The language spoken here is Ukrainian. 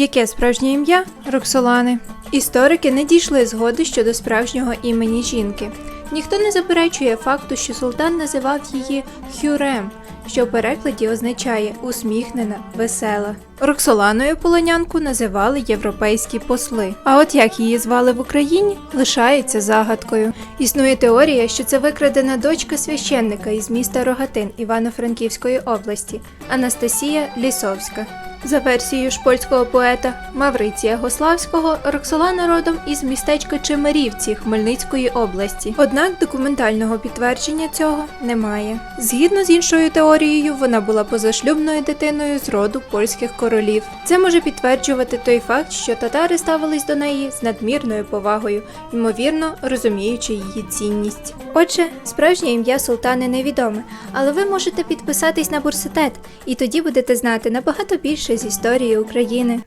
Яке справжнє ім'я Роксолани? Історики не дійшли згоди щодо справжнього імені жінки. Ніхто не заперечує факту, що султан називав її Хюрем, що в перекладі означає усміхнена, весела. Роксоланою полонянку називали європейські посли. А от як її звали в Україні, лишається загадкою. Існує теорія, що це викрадена дочка священника із міста Рогатин Івано-Франківської області Анастасія Лісовська. За версією ж польського поета Мавриція Гославського, Роксолана родом із містечка Чемерівці Хмельницької області. Однак документального підтвердження цього немає. Згідно з іншою теорією, вона була позашлюбною дитиною з роду польських королів. Це може підтверджувати той факт, що татари ставились до неї з надмірною повагою, ймовірно, розуміючи її цінність. Отже, справжнє ім'я султани невідоме, але ви можете підписатись на бурсетет, і тоді будете знати набагато більше з історії України.